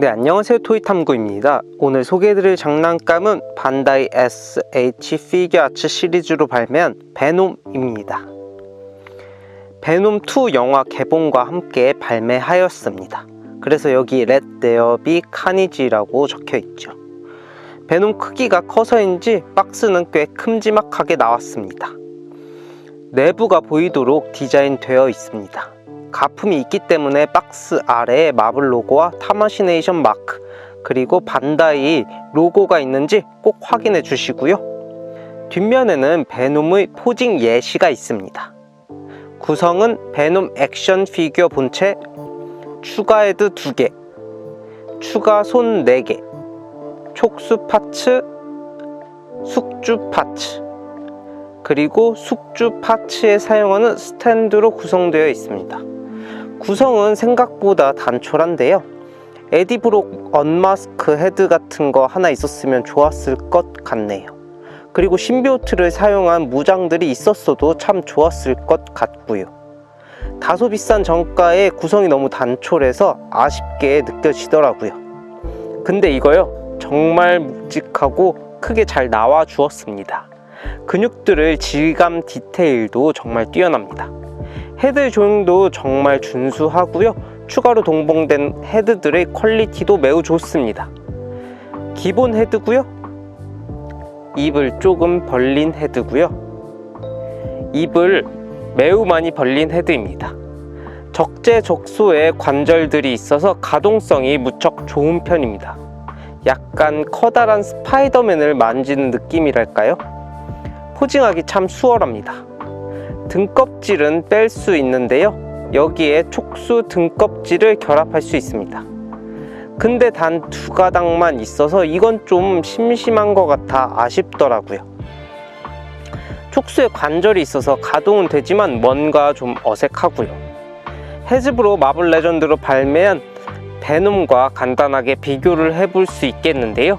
네, 안녕하세요. 토이탐구입니다. 오늘 소개해드릴 장난감은 반다이 SH 피규어 아츠 시리즈로 발매한 베놈입니다. 베놈2 영화 개봉과 함께 발매하였습니다. 그래서 여기 렛 데어비 카니지라고 적혀 있죠. 베놈 크기가 커서인지 박스는 꽤 큼지막하게 나왔습니다. 내부가 보이도록 디자인되어 있습니다. 가품이 있기 때문에 박스 아래에 마블 로고와 타마시네이션 마크 그리고 반다이 로고가 있는지 꼭 확인해 주시고요. 뒷면에는 베놈의 포징 예시가 있습니다. 구성은 베놈 액션 피규어 본체, 추가 헤드 2개, 추가 손 4개, 촉수 파츠, 숙주 파츠, 그리고 숙주 파츠에 사용하는 스탠드로 구성되어 있습니다. 구성은 생각보다 단촐한데요. 에디브록 언마스크 헤드 같은 거 하나 있었으면 좋았을 것 같네요. 그리고 신비오트를 사용한 무장들이 있었어도 참 좋았을 것 같고요. 다소 비싼 정가에 구성이 너무 단촐해서 아쉽게 느껴지더라고요. 근데 이거요. 정말 묵직하고 크게 잘 나와 주었습니다. 근육들을 질감 디테일도 정말 뛰어납니다. 헤드 조형도 정말 준수하고요. 추가로 동봉된 헤드들의 퀄리티도 매우 좋습니다. 기본 헤드고요. 입을 조금 벌린 헤드고요. 입을 매우 많이 벌린 헤드입니다. 적재적소에 관절들이 있어서 가동성이 무척 좋은 편입니다. 약간 커다란 스파이더맨을 만지는 느낌이랄까요? 포징하기 참 수월합니다. 등껍질은 뺄 수 있는데요. 여기에 촉수 등껍질을 결합할 수 있습니다. 근데 단 두 가닥만 있어서 이건 좀 심심한 것 같아 아쉽더라고요. 촉수에 관절이 있어서 가동은 되지만 뭔가 좀 어색하고요. 헤즈브로 마블 레전드로 발매한 베놈과 간단하게 비교를 해볼 수 있겠는데요.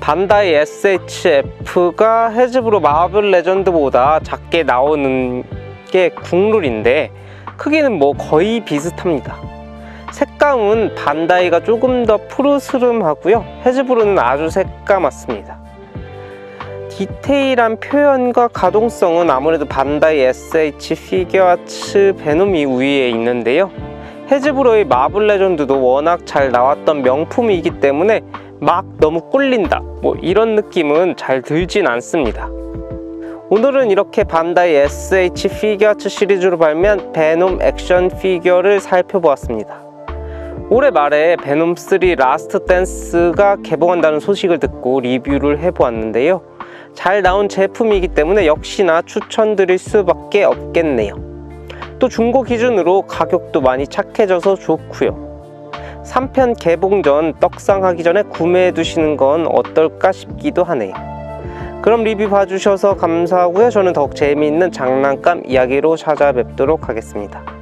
반다이 SHF가 헤즈브로 마블 레전드보다 작게 나오는 게 국룰인데 크기는 뭐 거의 비슷합니다. 색감은 반다이가 조금 더 푸르스름하고요. 헤즈브로는 아주 새까맣습니다. 디테일한 표현과 가동성은 아무래도 반다이 SH 피규어아츠 베놈이 우위에 있는데요. 헤즈브로의 마블 레전드도 워낙 잘 나왔던 명품이기 때문에 막 너무 꿀린다. 뭐 이런 느낌은 잘 들진 않습니다. 오늘은 이렇게 반다이 SH 피규어츠 시리즈로 발매한 베놈 액션 피규어를 살펴보았습니다. 올해 말에 베놈 3 라스트 댄스가 개봉한다는 소식을 듣고 리뷰를 해보았는데요. 잘 나온 제품이기 때문에 역시나 추천드릴 수밖에 없겠네요. 또 중고 기준으로 가격도 많이 착해져서 좋고요 3편 개봉 전 떡상하기 전에 구매해 두시는 건 어떨까 싶기도 하네요. 그럼 리뷰 봐주셔서 감사하고요. 저는 더욱 재미있는 장난감 이야기로 찾아뵙도록 하겠습니다.